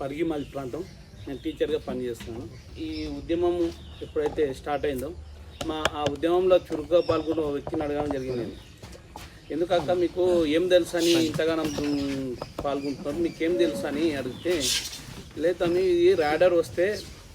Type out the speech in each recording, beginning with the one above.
పరిగి మాది ప్రాంతం. నేను టీచర్గా పనిచేస్తున్నాను. ఈ ఉద్యమం ఎప్పుడైతే స్టార్ట్ అయిందో మా ఆ ఉద్యమంలో చురుగ్గా పాల్గొన్న వ్యక్తిని అడగడం జరిగింది. ఎందుకక్క మీకు ఏం తెలుసు అని ఇంతగానం పాల్గొంటున్నారు. మీకు ఏం తెలుసు అని అడిగితే లేదా మీ ఇది రాడర్ వస్తే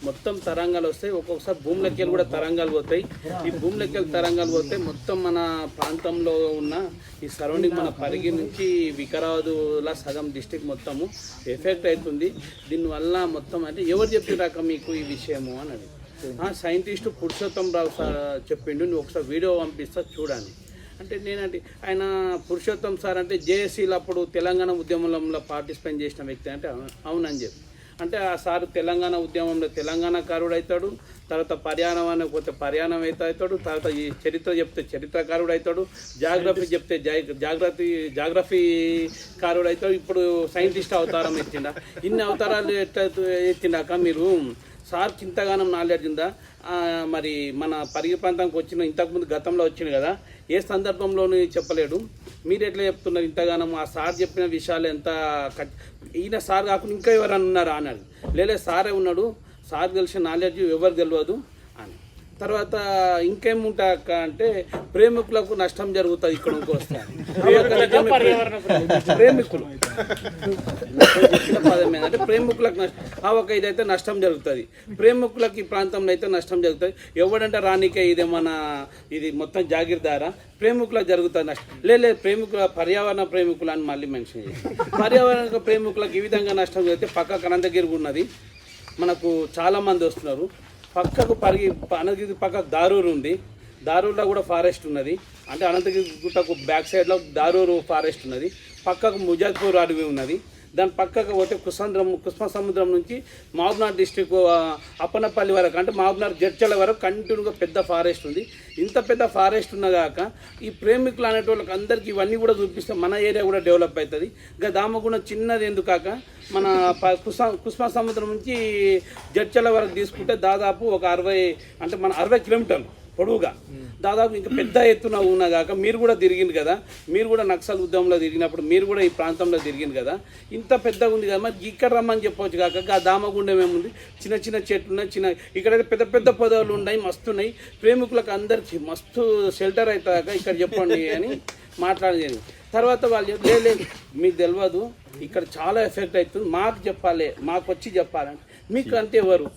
మొత్తం తరంగాలు వస్తాయి. ఒక్కొక్కసారి భూమిలోకి కూడా తరంగాలు పోతాయి. ఈ భూమిలోకి తరంగాలు పోతే మొత్తం మన ప్రాంతంలో ఉన్న ఈ సరౌండింగ్ మన పరిగి నుంచి వికారాబాదులా సగం డిస్టిక్ మొత్తము ఎఫెక్ట్ అవుతుంది. దీనివల్ల మొత్తం అంటే ఎవరు చెప్పినాక మీకు ఈ విషయము అని అడిగి. సైంటిస్ట్ పురుషోత్తం రావు సార్ చెప్పిండు నువ్వు ఒకసారి వీడియో పంపిస్తా చూడండి. అంటే నేనంటే ఆయన పురుషోత్తం సార్ అంటే జేఏసీలు అప్పుడు తెలంగాణ ఉద్యమంలో పార్టిసిపేట్ చేసిన వ్యక్తి అంటే అవును- అవునని చెప్పి. అంటే ఆ సారు తెలంగాణ ఉద్యమంలో తెలంగాణకారుడు అవుతాడు తర్వాత పర్యాణం పోతే పర్యాణం అయితే అవుతాడు తర్వాత ఈ చరిత్ర చెప్తే చరిత్రకారుడు అవుతాడు జాగ్రఫీ చెప్తే జై- జాగ్రఫీ జాగ్రఫీ కారుడు అవుతాడు ఇప్పుడు సైంటిస్ట్ అవతారం ఎత్తిండా. ఇన్ని అవతారాలు ఎట్లా ఎత్తిండాక మీరు? సార్కి ఇంతగానం నాలెడ్జ్ ఉందా మరి మన పరిగి ప్రాంతానికి వచ్చిన ఇంతకుముందు గతంలో వచ్చింది కదా ఏ సందర్భంలోనూ చెప్పలేడు? మీరు ఎట్లా చెప్తున్నారు? ఇంతగానం ఆ సార్ చెప్పిన విషయాలు ఎంత కట్- ఈయన సార్ కాకుండా ఇంకా ఎవరన్నా ఉన్నారా? అన్నాడు లేలే సారే ఉన్నాడు. సార్ తెలిసిన నాలెడ్జ్ ఎవరు తెలియదు తర్వాత ఇంకేముంటా అక్క అంటే ప్రేమికులకు నష్టం జరుగుతుంది ఇక్కడ ప్రేమికులు. పదం ఏంటంటే ప్రేమికులకు నష్టం ఆ ఒక ఇదైతే నష్టం జరుగుతుంది. ప్రేమికులకు ఈ ప్రాంతంలో అయితే నష్టం జరుగుతుంది. ఎవడంటే రానికే ఇది మన ఇది మొత్తం జాగిర్దారా? ప్రేమికులకు జరుగుతుంది నష్టం లేదు ప్రేమికుల పర్యావరణ ప్రేమికులు అని మళ్ళీ మెన్షన్ చేసి పర్యావరణ ప్రేమికులకు ఈ విధంగా నష్టం జరిగితే పక్క అనంతగిరి ఉన్నది. మనకు చాలా మంది వస్తున్నారు. పక్కకు పరిగి అనంతగిరి పక్కకు దారూరు ఉంది. దారూరులో కూడా ఫారెస్ట్ ఉన్నది. అంటే అనంతగిరి గుట్టకు బ్యాక్ సైడ్లో దారూరు ఫారెస్ట్ ఉన్నది. పక్కకు ముజాద్పూర్ అడవి ఉన్నది. దాని పక్కకు పోతే కుసంద్రం కుష్మ సముద్రం నుంచి మహబూబ్నగర్ డిస్టిక్ అప్పనపల్లి వరకు అంటే మహబూబ్నగర్ జడ్చల వరకు కంటిన్యూగా పెద్ద ఫారెస్ట్ ఉంది. ఇంత పెద్ద ఫారెస్ట్ ఉన్నగాక ఈ ప్రేమికులు అనేటోళ్ళకి అందరికీ ఇవన్నీ కూడా చూపిస్తే మన ఏరియా కూడా డెవలప్ అవుతుంది. ఇంకా దామగుణ చిన్నది ఎందుకాక మన ప- కుస సముద్రం నుంచి జడ్చల వరకు తీసుకుంటే దాదాపు ఒక అరవై అంటే మన అరవై కిలోమీటర్లు. పొడవుగా. దాదాపు ఇంకా పెద్ద ఎత్తున ఉన్నగాక మీరు కూడా తిరిగింది కదా. మీరు కూడా నక్సల్ ఉద్యమంలో తిరిగినప్పుడు మీరు కూడా ఈ ప్రాంతంలో తిరిగింది కదా. ఇంత పెద్దగా ఉంది కదా. మరి ఇక్కడ రమ్మని చెప్పవచ్చు కాక ఆ దామగుండం ఏముంది? చిన్న చిన్న చెట్లు ఉన్నాయి చిన్న ఇక్కడైతే పెద్ద పెద్ద పదవులు ఉన్నాయి మస్తున్నాయి ప్రేమికులకు అందరికి మస్తు షెల్టర్ అవుతాక ఇక్కడ చెప్పండి అని మాట్లాడలేదు తర్వాత వాళ్ళు లేదు లేదు మీకు తెలియదు ఇక్కడ చాలా ఎఫెక్ట్ అవుతుంది మాకు చెప్పాలి మాకు వచ్చి చెప్పాలంటే. మీకు అంటే ఎవరు?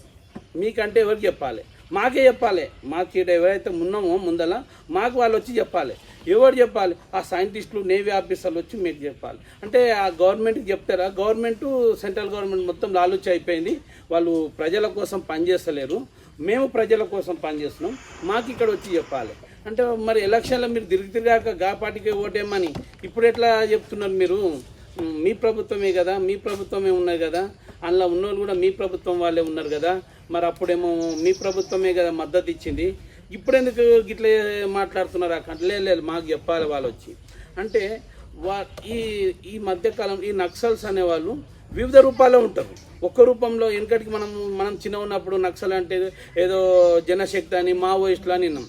మీకంటే ఎవరు చెప్పాలి? మాకే చెప్పాలి. మాకు ఈడ ఎవరైతే ఉన్నామో ముందల మాకు వాళ్ళు వచ్చి చెప్పాలి. ఎవరు చెప్పాలి? ఆ సైంటిస్టులు నేవీ ఆఫీసర్లు వచ్చి మీకు చెప్పాలి. అంటే ఆ గవర్నమెంట్కి చెప్తారా? గవర్నమెంట్ సెంట్రల్ గవర్నమెంట్ మొత్తం లాలుచి అయిపోయింది. వాళ్ళు ప్రజల కోసం పనిచేస్తలేరు. మేము ప్రజల కోసం పనిచేస్తున్నాం. మాకు ఇక్కడ వచ్చి చెప్పాలి. అంటే మరి ఎలక్షన్లో మీరు తిరిగి తిరిగాక గాపాటికే ఓటేమని ఇప్పుడు ఎట్లా చెప్తున్నారు మీరు? మీ ప్రభుత్వమే కదా మీ ప్రభుత్వమే ఉన్నది కదా. అందులో ఉన్నోళ్ళు కూడా మీ ప్రభుత్వం వాళ్ళే ఉన్నారు కదా. మరి అప్పుడేమో మీ ప్రభుత్వమే కదా మద్దతు ఇచ్చింది. ఇప్పుడు ఎందుకు గిట్ల మాట్లాడుతున్నారు అక్కడ లేదు లేదు మాకు చెప్పాలి వాళ్ళు వచ్చి అంటే వా ఈ ఈ మధ్యకాలం ఈ నక్సల్స్ అనేవాళ్ళు వివిధ రూపాల్లో ఉంటారు. ఒక్క రూపంలో వెనకటికి మనం మనం చిన్న ఉన్నప్పుడు నక్సల్ అంటే ఏదో జనశక్తి అని మావోయిస్టులు అని విన్నాం.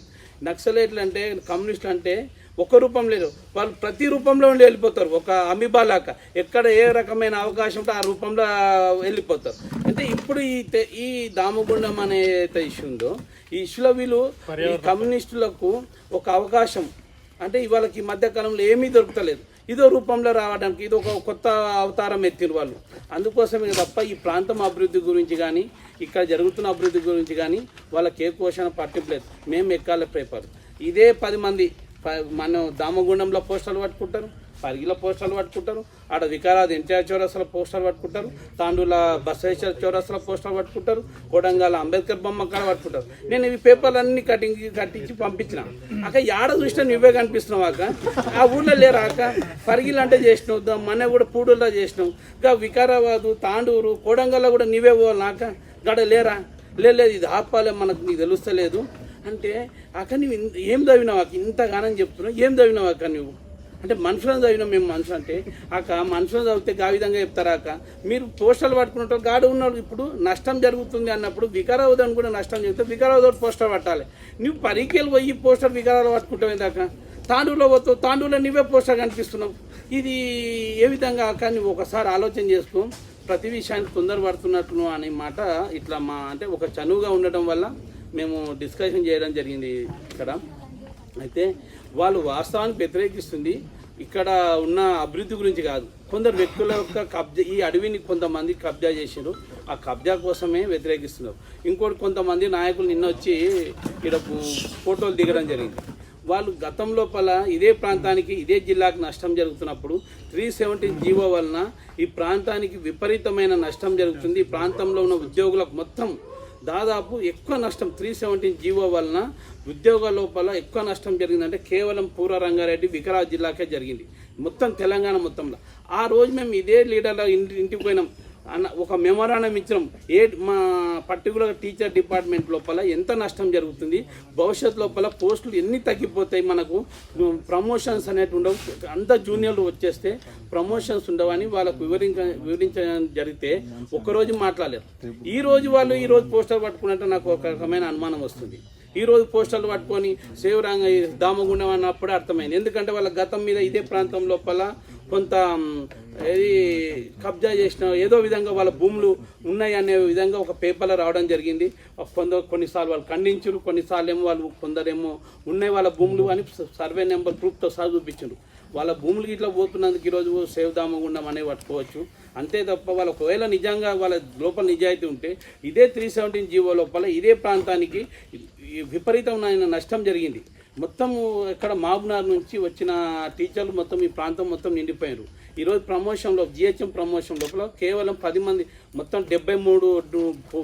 నక్సలేట్లు అంటే కమ్యూనిస్టులు అంటే ఒక్క రూపం లేదు. వాళ్ళు ప్రతి రూపంలో ఉండి వెళ్ళిపోతారు. ఒక అమీబాలాక ఎక్కడ ఏ రకమైన అవకాశం ఉంటే ఆ రూపంలో వెళ్ళిపోతారు. అంటే ఇప్పుడు ఈ ఈ దామగుండం అనే ఇష్యూ ఉందో ఈ ఇష్యూలో వీళ్ళు కమ్యూనిస్టులకు ఒక అవకాశం. అంటే ఇవాళకి ఈ మధ్యకాలంలో ఏమీ దొరుకుతలేదు. ఇదో రూపంలో రావడానికి ఇది ఒక కొత్త అవతారం ఎత్తిన వాళ్ళు. అందుకోసమే తప్ప ఈ ప్రాంతం అభివృద్ధి గురించి కానీ ఇక్కడ జరుగుతున్న అభివృద్ధి గురించి కానీ వాళ్ళకి ఏ క్వశ్చన్ పట్టింపలేదు మేము ఎక్కాల పేపర్ ఇదే పది మంది మనం దామగుండంలో పోస్టర్లు పట్టుకుంటారు పరిగిలో పోస్టర్లు పట్టుకుంటారు ఆడ వికారాద్ ఎన్టీఆర్ చౌరస్లో పోస్టర్లు పట్టుకుంటారు తాండూల బసవేశ్వర చౌరస్లో పోస్టర్లు పట్టుకుంటారు కోడంగాల అంబేద్కర్ బొమ్మ కాడ పట్టుకుంటారు. నేను ఇవి పేపర్లు అన్ని కటింగ్ కట్టించి పంపించిన. అక్క యాడ చూసినా నువ్వే కనిపిస్తున్నావు అక్క. ఆ ఊళ్ళో లేరా అక్క? పరిగిలు అంటే చేసినావు దా- మన కూడా పూడుల్లో చేసినావు. ఇంకా వికారాబాదు తాండూరు కొడంగల్లో కూడా నువ్వే పోవాలి అక్క? గడ లేరా? లేదు లేదు ఇది ఆపాలే మనకు నీకు తెలుస్తలేదు. అంటే అక్క నువ్వు ఏం చదివినావు అక్క? ఇంతగానని చెప్తున్నావు. ఏం చదివినావు అక్క నువ్వు అంటే మనుషులను చదివినాం మేము మనుషులు అంటే అక్క మనుషులను చదివితే గా విధంగా చెప్తారా అక్క? మీరు పోస్టర్లు పట్టుకున్నట్టు గాడు ఉన్నాడు ఇప్పుడు నష్టం జరుగుతుంది అన్నప్పుడు వికారావదని కూడా నష్టం చెప్తే వికారావదోటి పోస్టర్ పట్టాలి. నువ్వు పరీక్షలు పోయి పోస్టర్ వికారాలు పట్టుకుంటావు దాకా తాండూరులో పోతావు తాండూరులో నువ్వే పోస్టర్ కనిపిస్తున్నావు. ఇది ఏ విధంగా అక్క నువ్వు ఒకసారి ఆలోచన చేసుకో? ప్రతి విషయానికి తొందరపడుతున్నట్టును అనే మాట ఇట్లా మా అంటే ఒక చనువుగా ఉండటం వల్ల మేము డిస్కషన్ చేయడం జరిగింది ఇక్కడ. అయితే వాళ్ళు వాస్తవానికి వ్యతిరేకిస్తుంది. ఇక్కడ ఉన్న అభివృద్ధి గురించి కాదు. కొందరు వ్యక్తుల యొక్క కబ్జా ఈ అడవిని కొంతమంది కబ్జా చేసారు ఆ కబ్జా కోసమే వ్యతిరేకిస్తున్నారు. ఇంకోటి కొంతమంది నాయకులు నిన్న వచ్చి ఇక్కడ ఫోటోలు దిగడం జరిగింది. వాళ్ళు గతం లోపల ఇదే ప్రాంతానికి ఇదే జిల్లాకు నష్టం జరుగుతున్నప్పుడు త్రీ సెవెంటీన్ జీవో వలన ఈ ప్రాంతానికి విపరీతమైన నష్టం జరుగుతుంది. ఈ ప్రాంతంలో ఉన్న ఉద్యోగులకు మొత్తం దాదాపు ఎక్కువ నష్టం త్రీ సెవెంటీన్ జీవో వలన ఉద్యోగ లోపల ఎక్కువ నష్టం జరిగిందంటే కేవలం పూర్వ రంగారెడ్డి వికారాబాద్ జిల్లాకే జరిగింది. మొత్తం తెలంగాణ మొత్తంలో. ఆ రోజు మేము ఇదే లీడర్ల ఇంటి ఇంటికి పోయినాం. అన్న ఒక మెమోరాండం ఇచ్చినాం. ఏ మా పర్టికులర్ టీచర్ డిపార్ట్మెంట్ లోపల ఎంత నష్టం జరుగుతుంది భవిష్యత్ లోపల పోస్టులు ఎన్ని తగ్గిపోతాయి మనకు ప్రమోషన్స్ అనేవి ఉండవు. అంత జూనియర్లు వచ్చేస్తే ప్రమోషన్స్ ఉండవని వాళ్ళకు వివరించ వివరించడం జరిగితే ఒక్కరోజు మాట్లాడలేరు. ఈ రోజు వాళ్ళు ఈ రోజు పోస్టర్ పట్టుకున్నట్టు నాకు ఒక రకమైన అనుమానం వస్తుంది. ఈరోజు పోస్టర్లు పట్టుకొని సేవరంగ దామగుండం అన్నప్పుడే అర్థమైంది. ఎందుకంటే వాళ్ళ గతం మీద ఇదే ప్రాంతం లోపల కొంత ఏది కబ్జా చేసిన ఏదో విధంగా వాళ్ళ భూములు ఉన్నాయి అనే విధంగా ఒక పేపర్లో రావడం జరిగింది. కొందరు కొన్నిసార్లు వాళ్ళు ఖండించారు కొన్నిసార్లు ఏమో వాళ్ళు కొందరేమో ఉన్నాయి వాళ్ళ భూములు అని సర్వే నెంబర్ ప్రూఫ్తో సహా చూపించారు. వాళ్ళ భూములకి ఇట్లా పోతున్నందుకు ఈరోజు సేవ్ దామగుండం అనే పట్టుకోవచ్చు. అంతే తప్ప వాళ్ళ ఒకవేళ నిజంగా వాళ్ళ లోపల నిజాయితీ ఉంటే ఇదే త్రీ సెవెంటీన్ జీవో లోపల ఇదే ప్రాంతానికి విపరీతమైన నష్టం జరిగింది. మొత్తం ఇక్కడ మాబునార్ నుంచి వచ్చిన టీచర్లు మొత్తం ఈ ప్రాంతం మొత్తం నిండిపోయారు ఈరోజు ప్రమోషన్లో జిహెచ్ఎం ప్రమోషన్ లోపల కేవలం పది మంది మొత్తం డెబ్బై మూడు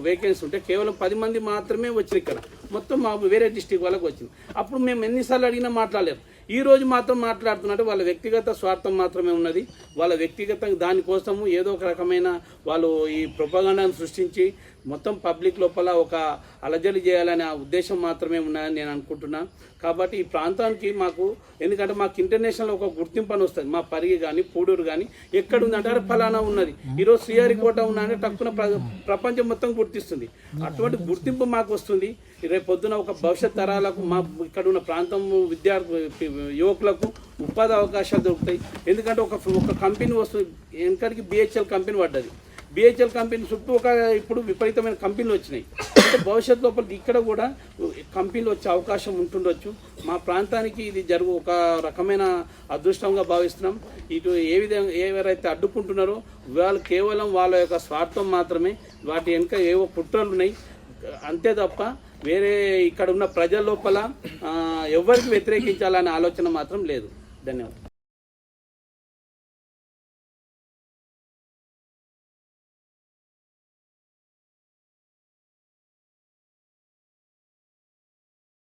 వేకెన్సీ ఉంటే కేవలం పది మంది మాత్రమే వచ్చారు ఇక్కడ. మొత్తం మా వేరే డిస్టిక్ వాళ్ళకి వచ్చింది. అప్పుడు మేము ఎన్నిసార్లు అడిగినా మాట్లాడలేరు. ఈ రోజు మాత్రం మాట్లాడుతున్నట్టు వాళ్ళ వ్యక్తిగత స్వార్థం మాత్రమే ఉన్నది. వాళ్ళ వ్యక్తిగతంగా దానికోసము ఏదో ఒక రకమైన వాళ్ళు ఈ ప్రొపగండాను సృష్టించి మొత్తం పబ్లిక్ లోపల ఒక అలజడి చేయాలనే ఆ ఉద్దేశం మాత్రమే ఉన్నాయని నేను అనుకుంటున్నాను కాబట్టి ఈ ప్రాంతానికి మాకు ఎందుకంటే మాకు ఇంటర్నేషనల్ ఒక గుర్తింపు అని వస్తుంది. మా పరిగి కానీ పూడూరు కానీ ఎక్కడ ఉందంటే అరే ఫలానా ఉన్నది. ఈరోజు శ్రీహరికోట ఉన్నా అంటే తక్కువ ప్రపంచం మొత్తం గుర్తిస్తుంది. అటువంటి గుర్తింపు మాకు వస్తుంది. రేపు పొద్దున ఒక భవిష్యత్ తరాలకు మా ఇక్కడ ఉన్న ప్రాంతం విద్యార్థి యువకులకు ఉపాధి అవకాశాలు దొరుకుతాయి. ఎందుకంటే ఒక ఒక కంపెనీ వస్తుంది వెనకడికి బిహెచ్ఎల్ కంపెనీ పడ్డది. బిహెచ్ఎల్ కంపెనీ చుట్టూ ఒక ఇప్పుడు విపరీతమైన కంపెనీలు వచ్చినాయి. అంటే భవిష్యత్ లోపల ఇక్కడ కూడా కంపెనీలు వచ్చే అవకాశం ఉంటుండొచ్చు. మా ప్రాంతానికి ఇది జరుగు ఒక రకమైన అదృష్టంగా భావిస్తున్నాం. ఇటు ఏ విధంగా ఎవరైతే అడ్డుకుంటున్నారో వాళ్ళు కేవలం వాళ్ళ యొక్క స్వార్థం మాత్రమే వాటి వెనుక ఏవో కుట్రలు ఉన్నాయి. అంతే తప్ప వేరే ఇక్కడ ఉన్న ప్రజల లోపల ఎవరికి వ్యతిరేకించాలనే ఆలోచన మాత్రం లేదు. ధన్యవాదాలు.